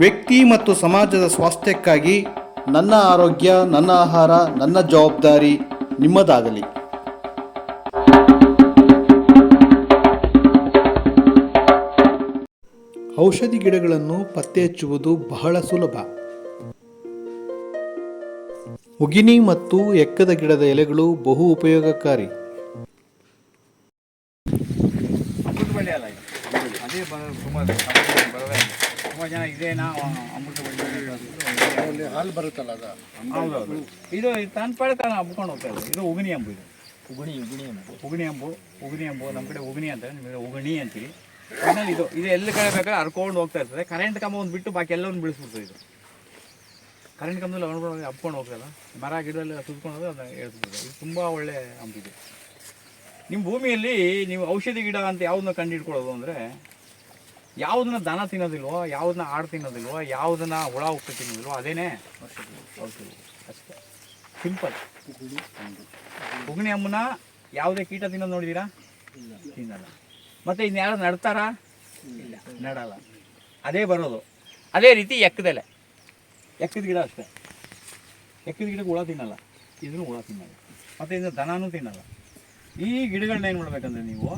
ವ್ಯಕ್ತಿ ಮತ್ತು ಸಮಾಜದ ಸ್ವಾಸ್ಥ್ಯಕ್ಕಾಗಿ ನನ್ನ ಆರೋಗ್ಯ, ನನ್ನ ಆಹಾರ, ನನ್ನ ಜವಾಬ್ದಾರಿ ನಿಮ್ಮದಾಗಲಿ. ಔಷಧಿ ಗಿಡಗಳನ್ನು ಪತ್ತೆ ಹಚ್ಚುವುದು ಬಹಳ ಸುಲಭ. ಉಗಿನಿ ಮತ್ತು ಎಕ್ಕದ ಗಿಡದ ಎಲೆಗಳು ಬಹು ಉಪಯೋಗಕಾರಿ. ಅದೇ ತುಂಬ ಜನ ಇದೇನಾ ಅಮೃತ ಹಾಲು ಬರುತ್ತಲ್ಲ ಅದು? ಹೌದೌದು ಇದು ತನ್ನ ಪಾಳೆ ತಾನು ಹಬ್ಕೊಂಡು ಹೋಗ್ತಾ ಇದೆ ಇದು ಉಗಣಿ ಅಂಬು ಇದು. ಉಗಣಿ ಉಗುಣಿ ಅಂಬು ಉಗಣಿ ಅಂಬು ಉಗಣಿ ಅಂಬು ನಮ್ಮ ಕಡೆ ಉಗಣಿ ಅಂತ ನಿಮಗೆ ಉಗಣಿ ಅಂತೀವಿ ಫೈನಲ್ ಇದು ಇದು ಎಲ್ಲ ಕಡೆ ಬೇಕಾದ್ರೆ ಹರ್ಕೊಂಡು ಹೋಗ್ತಾ ಇರ್ತದೆ. ಕರೆಂಟ್ ಕಂಬ ಒಂದು ಬಿಟ್ಟು ಬಾಕಿ ಎಲ್ಲವನ್ನು ಬಿಡಿಸ್ಬಿಡ್ತದೆ ಇದು. ಕರೆಂಟ್ ಕಂಬದಲ್ಲಿ ಅನ್ಕೊಂಡು ಹಬ್ಕೊಂಡು ಹೋಗ್ತಲ್ಲ ಮರ ಗಿಡದಲ್ಲಿ ಸುತ್ಕೊಂಡು ಅದನ್ನ ಹೇಳ್ತದೆ ಇದು ತುಂಬ ಒಳ್ಳೆ ಅಂಬಿದೆ ನಿಮ್ಮ ಭೂಮಿಯಲ್ಲಿ ನೀವು ಔಷಧಿ ಗಿಡ ಅಂತ ಯಾವುದನ್ನ ಕಂಡು ಹಿಡ್ಕೊಳ್ಳೋದು ಅಂದರೆ ಯಾವುದನ್ನ ದನ ತಿನ್ನೋದಿಲ್ವೋ, ಯಾವುದನ್ನ ಆಡು ತಿನ್ನೋದಿಲ್ವೋ, ಯಾವುದನ್ನ ಹುಳ, ಉಪ್ಪು ತಿನ್ನೋದಿಲ್ವೋ, ಅದೇನೇ ಅಷ್ಟೇ. ಸಿಂಪಲ್ ಉಗುಣಿ ಅಮ್ಮನ ಯಾವುದೇ ಕೀಟ ತಿನ್ನೋದು ನೋಡಿದೀರಾ? ತಿನ್ನಲ್ಲ. ಮತ್ತೆ ಇನ್ನು ಯಾರು ನಡ್ತಾರಾ? ಇಲ್ಲ. ನಡಲ್ಲ. ಅದೇ ಬರೋದು. ಅದೇ ರೀತಿ ಎಕ್ಕದೆಲೆ. ಎಕ್ಕದ ಗಿಡ ಅಷ್ಟೇ. ಎಕ್ಕದ ಗಿಡಕ್ಕೆ ಹುಳ ತಿನ್ನಲ್ಲ. ಇದನ್ನು ಹುಳ ತಿನ್ನಲ್ಲ. ಮತ್ತು ಇನ್ನು ದನನೂ ತಿನ್ನಲ್ಲ. ಈ ಗಿಡಗಳನ್ನ ಏನು ಮಾಡಬೇಕಂದ್ರೆ ನೀವು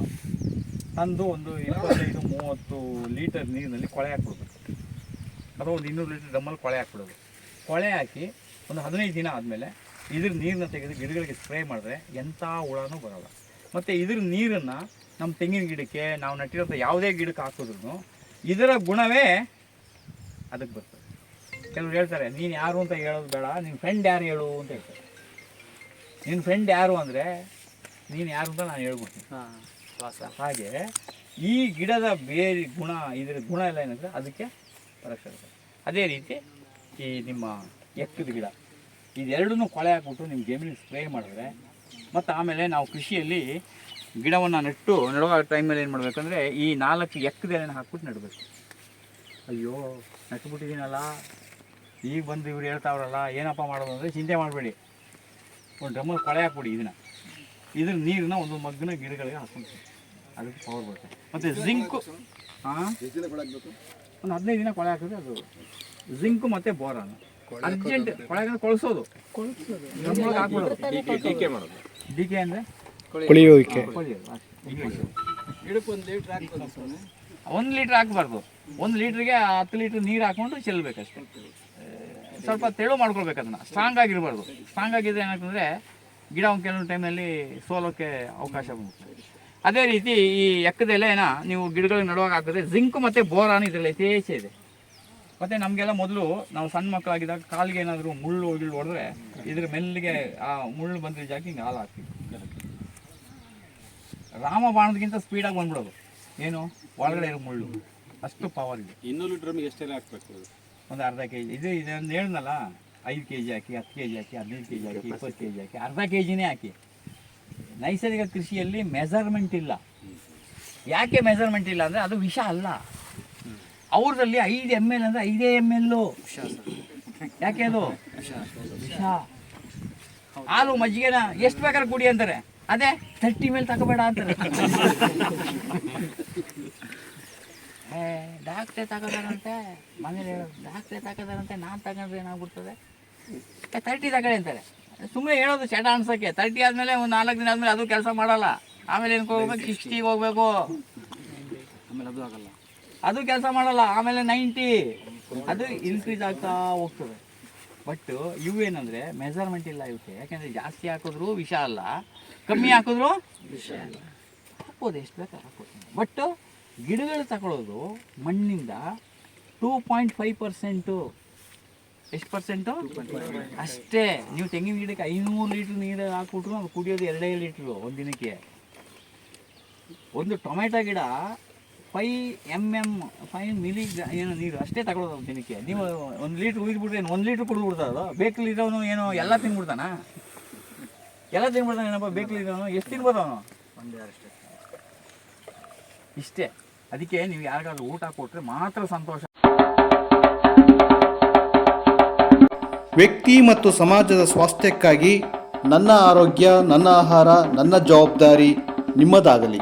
ತಂದು ಒಂದು ಇಪ್ಪತ್ತೈದು, ಮೂವತ್ತು ಲೀಟರ್ ನೀರಿನಲ್ಲಿ ಕೊಳೆ ಹಾಕ್ಬಿಡ್ಬೇಕು. ಅಥವಾ ಒಂದು ಇನ್ನೂರು ಲೀಟರ್ ಡಮ್ಮಲ್ಲಿ ಕೊಳೆ ಹಾಕ್ಬಿಡೋದು ಕೊಳೆ ಹಾಕಿ ಒಂದು ಹದಿನೈದು ದಿನ ಆದಮೇಲೆ ಇದ್ರ ನೀರನ್ನ ತೆಗೆದು ಗಿಡಗಳಿಗೆ ಸ್ಪ್ರೇ ಮಾಡಿದ್ರೆ ಎಂಥ ಹುಳನೂ ಬರೋಲ್ಲ. ಮತ್ತು ಇದ್ರ ನೀರನ್ನು ನಮ್ಮ ತೆಂಗಿನ ಗಿಡಕ್ಕೆ ನಾವು ನಟ್ಟಿರೋಂಥ ಯಾವುದೇ ಗಿಡಕ್ಕೆ ಹಾಕಿದ್ರು ಇದರ ಗುಣವೇ ಅದಕ್ಕೆ ಬರ್ತದೆ. ಕೆಲವ್ರು ಹೇಳ್ತಾರೆ, ನೀನು ಯಾರು ಅಂತ ಹೇಳೋದು ಬೇಡ ನಿನ್ನ ಫ್ರೆಂಡ್ ಯಾರು ಹೇಳು ಅಂತ ಹೇಳ್ತಾರೆ. ನಿನ್ನ ಫ್ರೆಂಡ್ ಯಾರು ಅಂದರೆ ನೀನು ಯಾರು ಅಂತ ನಾನು ಹೇಳ್ಬಿಡ್ತೀನಿ. ಹಾಗೆ ಈ ಗಿಡದ ಬೇರೆ ಗುಣ ಇದರ ಗುಣ ಎಲ್ಲ ಏನಂದರೆ ಅದಕ್ಕೆ ಪರೀಕ್ಷೆ ಅದೇ ರೀತಿ ಈ ನಿಮ್ಮ ಎಕ್ಕದ ಗಿಡ ಇದೆರಡೂ ಕೊಳೆ ಹಾಕ್ಬಿಟ್ಟು ನಿಮ್ಮ ಜಮೀನಿಗೆ ಸ್ಪ್ರೇ ಮಾಡಿದ್ರೆ, ಮತ್ತು ಆಮೇಲೆ ನಾವು ಕೃಷಿಯಲ್ಲಿ ಗಿಡವನ್ನು ನೆಟ್ಟು ನೆಡುವ ಟೈಮಲ್ಲಿ ಏನು ಮಾಡಬೇಕಂದ್ರೆ ಈ ನಾಲ್ಕು ಎಕ್ಕದ ಎಲೆನ ಹಾಕ್ಬಿಟ್ಟು ನೆಡಬೇಕು. ಅಯ್ಯೋ, ನೆಟ್ಬಿಟ್ಟಿದ್ದೀನಲ್ಲ. ಈಗ ಬಂದು ಇವ್ರು ಹೇಳ್ತಾವ್ರಲ್ಲ, ಏನಪ್ಪ ಮಾಡೋದು ಅಂದರೆ ಚಿಂತೆ ಮಾಡಬೇಡಿ. ಒಂದು ಡ್ರಮ್ಮಲ್ಲಿ ಕೊಳೆ ಹಾಕ್ಬಿಡಿ ಇದನ್ನ. ಇದ್ರ ನೀರನ್ನ ಒಂದು ಮಗ್ನ ಗಿಡಗಳಿಗೆ ಹಾಕ್ಕೊಂಡು ಅದಕ್ಕೆ ಪವರ್ ಬರುತ್ತೆ. ಮತ್ತು ಜಿಂಕು ಹಾಂ ಒಂದು ಹದಿನೈದು ದಿನ ಕೊಳೆ ಹಾಕಿದ್ರೆ ಅದು ಜಿಂಕು ಮತ್ತು ಬೋರಾನ್ ಅರ್ಜೆಂಟ್ ಕೊಳೆ ಕೊಳಸೋದು. ಕೊಳಿಸೋದು. ಡ್ರಮ್ಮೊಳಗೆ ಹಾಕ್ಬಿಡೋದು. ಡಿ ಕೆ ಮಾಡೋದು. ಡಿ ಕೆ ಅಂದರೆ? ಇಂಗ್ಲೀಷ್ ಗಿಡಕ್ಕೆ ಒಂದು ಲೀಟ್ರ್ ಹಾಕ್ಬೋದು ಒಂದು ಲೀಟ್ರ್ ಹಾಕ್ಬಾರ್ದು. ಒಂದು ಲೀಟ್ರಿಗೆ ಹತ್ತು ಲೀಟ್ರ್ ನೀರು ಹಾಕ್ಕೊಂಡು ಚೆಲ್ಲಬೇಕಷ್ಟೇ ಸ್ವಲ್ಪ ತೆಳು ಮಾಡ್ಕೊಳ್ಬೇಕು ಅದನ್ನು. ಸ್ಟ್ರಾಂಗ್ ಆಗಿರಬಾರ್ದು. ಸ್ಟ್ರಾಂಗ್ ಆಗಿದ್ರೆ ಏನಾಗ್ತಂದರೆ ಗಿಡ ಒಂದು ಕೆಲವೊಂದು ಟೈಮಲ್ಲಿ ಸೋಲೋಕ್ಕೆ ಅವಕಾಶ ಬರುತ್ತೆ ಅದೇ ರೀತಿ ಈ ಎಕ್ಕದ ಎಲೆನ ನೀವು ಗಿಡಗಳಿಗೆ ನಡುವಾಗ ಹಾಕಿದ್ರೆ ಜಿಂಕ್ ಮತ್ತು ಬೋರಾನ್ ಇದರಲ್ಲಿ ಯಥೇಚ್ಛ ಇದೆ. ಮತ್ತು ನಮಗೆಲ್ಲ ಮೊದಲು ನಾವು ಸಣ್ಣ ಮಕ್ಕಳಾಗಿದ್ದಾಗ ಕಾಲಿಗೆ ಏನಾದರೂ ಮುಳ್ಳು ಗಿಳ್ಳು ಹೊಡೆದ್ರೆ ಇದ್ರ ಮೆಲ್ಲಿಗೆ ಆ ಮುಳ್ಳು ಬಂದಿರೋ ಜಾಕಿ ಹಿಂಗೆ ಹಾಲು ಹಾಕ್ತೀವಿ. ರಾಮ ಬಾಣದಕ್ಕಿಂತ ಸ್ಪೀಡಾಗಿ ಬಂದ್ಬಿಡೋದು. ಏನು? ಒಳಗಡೆ ಇರೋ ಮುಳ್ಳು. ಅಷ್ಟು ಪವರ್ ಇದೆ. ಇನ್ನೂರು ಲೀಟ್ರಮ್ಗೆ ಎಷ್ಟೆಲ್ಲ ಹಾಕ್ಬೇಕು? ಒಂದು ಅರ್ಧ ಕೆ ಜಿ ಇದು ಇದೊಂದು ಹೇಳಿದ್ನಲ್ಲ ಐದು ಕೆ ಜಿ ಹಾಕಿ ಹತ್ತು ಕೆ ಜಿ ಹಾಕಿ ಹದಿನೈದು ಕೆ ಜಿ ಹಾಕಿ ಇಪ್ಪತ್ತು ಕೆ ಜಿ ಹಾಕಿ ಅರ್ಧ ಕೆ ಜಿನೇ ಹಾಕಿ. ನೈಸರ್ಗಿಕ ಕೃಷಿಯಲ್ಲಿ ಮೆಜರ್ಮೆಂಟ್ ಇಲ್ಲ. ಯಾಕೆ ಮೆಜರ್ಮೆಂಟ್ ಇಲ್ಲ ಅಂದರೆ ಅದು ವಿಷ ಅಲ್ಲ. ಅವ್ರದಲ್ಲಿ ಐದು ಎಂ ಎಲ್ ಅಂದರೆ ಐದೇ ಎಂ ಎಲ್ಲು ಯಾಕೆ ಅದು? ವಿಷ. ಹಾಲು ಮಜ್ಜಿಗೆನ ಎಷ್ಟು ಬೇಕಾದ್ರೆ ಕುಡಿ ಅಂತಾರೆ. ಅದೇ ತರ್ಟಿ ಮೇಲೆ ತಗೋಬೇಡ ಅಂತಾರೆ. ಡಾಕ್ಟ್ರೇ ತಗೋದಾರಂತೆ ಮನೇಲಿ ಹೇಳೋದು ಡಾಕ್ಟ್ರೇ ತಗೋದಾರಂತೆ ನಾನು ತಗೊಂಡ್ರೆ ಏನಾಗ್ಬಿಡ್ತದೆ? ತರ್ಟಿ ತಗೊಳ್ಳಿ ಅಂತಾರೆ. ಸುಮ್ಮನೆ ಹೇಳೋದು ಚಟ ಅನ್ಸೋಕ್ಕೆ. ತರ್ಟಿ ಆದಮೇಲೆ ಒಂದು ನಾಲ್ಕು ದಿನ ಆದಮೇಲೆ ಅದು ಕೆಲಸ ಮಾಡಲ್ಲ. ಆಮೇಲೆ ಏನಕ್ಕೆ ಹೋಗ್ಬೇಕು ಸಿಕ್ಸ್ಟಿಗೆ ಹೋಗ್ಬೇಕು. ಆಮೇಲೆ ಅದು ಆಗಲ್ಲ. ಅದು ಕೆಲಸ ಮಾಡಲ್ಲ. ಆಮೇಲೆ ನೈಂಟಿ ಅದು ಇನ್ಕ್ರೀಸ್ ಆಗ್ತಾ ಹೋಗ್ತದೆ. ಬಟ್ ಇವು ಏನಂದರೆ ಮೆಜರ್ಮೆಂಟ್ ಇಲ್ಲ ಇವಕ್ಕೆ ಯಾಕೆಂದರೆ ಜಾಸ್ತಿ ಹಾಕಿದ್ರು ವಿಷ ಅಲ್ಲ. ಕಮ್ಮಿ ಹಾಕಿದ್ರು ವಿಷ ಅಲ್ಲ. ಹಾಕ್ಬೋದು ಎಷ್ಟು ಬೇಕಾದ್ರೆ ಹಾಕ್ಬೋದು. ಬಟ್ ಗಿಡಗಳು ತಗೊಳ್ಳೋದು ಮಣ್ಣಿಂದ ಟೂ ಪಾಯಿಂಟ್ ಫೈವ್ ಪರ್ಸೆಂಟು ಎಷ್ಟು ಪರ್ಸೆಂಟು ಅಷ್ಟೇ. ನೀವು ತೆಂಗಿನ ಗಿಡಕ್ಕೆ ಐನೂರು ಲೀಟ್ರ್ ನೀರು ಹಾಕ್ಬಿಟ್ರು, ಅದು ಕುಡಿಯೋದು ಎರಡೇ ಲೀಟ್ರು ಒಂದು ದಿನಕ್ಕೆ. ಒಂದು ಟೊಮೆಟೊ ಗಿಡ ಫೈ ಎಂ ಎಂ ಫೈವ್ ಮಿಲಿ ಏನೋ ನೀರು ಅಷ್ಟೇ ತಗೊಳ್ಳೋದು ಒಂದು ದಿನಕ್ಕೆ. ನೀವು ಒಂದು ಲೀಟ್ರ್ ಉಯ್ದುಬಿಟ್ರೆ ಏನು, ಒಂದು ಲೀಟ್ರ್ ಕುಡಿದು ಅದು ಬೇಕಲ್ಲಿ ಇರೋನು ಏನೋ ಎಲ್ಲ ತಿನ್ಬಿಡ್ತಾನ? ಎಲ್ಲ ತಿನ್ಬಿಡ್ತಾನೆ ಏನಪ್ಪ, ಬೇಕಲ್ಲಿ ಇರೋನು? ಎಷ್ಟು ತಿನ್ಬೋದು ಅವನು? ಇಷ್ಟೇ. ಅದಕ್ಕೆ ನೀವು ಯಾರಿಗಾದ್ರೂ ಊಟ ಕೊಟ್ಟರೆ ಮಾತ್ರ ಸಂತೋಷ. ವ್ಯಕ್ತಿ ಮತ್ತು ಸಮಾಜದ ಸ್ವಾಸ್ಥ್ಯಕ್ಕಾಗಿ ನನ್ನ ಆರೋಗ್ಯ ನನ್ನ ಆಹಾರ ನನ್ನ ಜವಾಬ್ದಾರಿ ನಿಮ್ಮದಾಗಲಿ.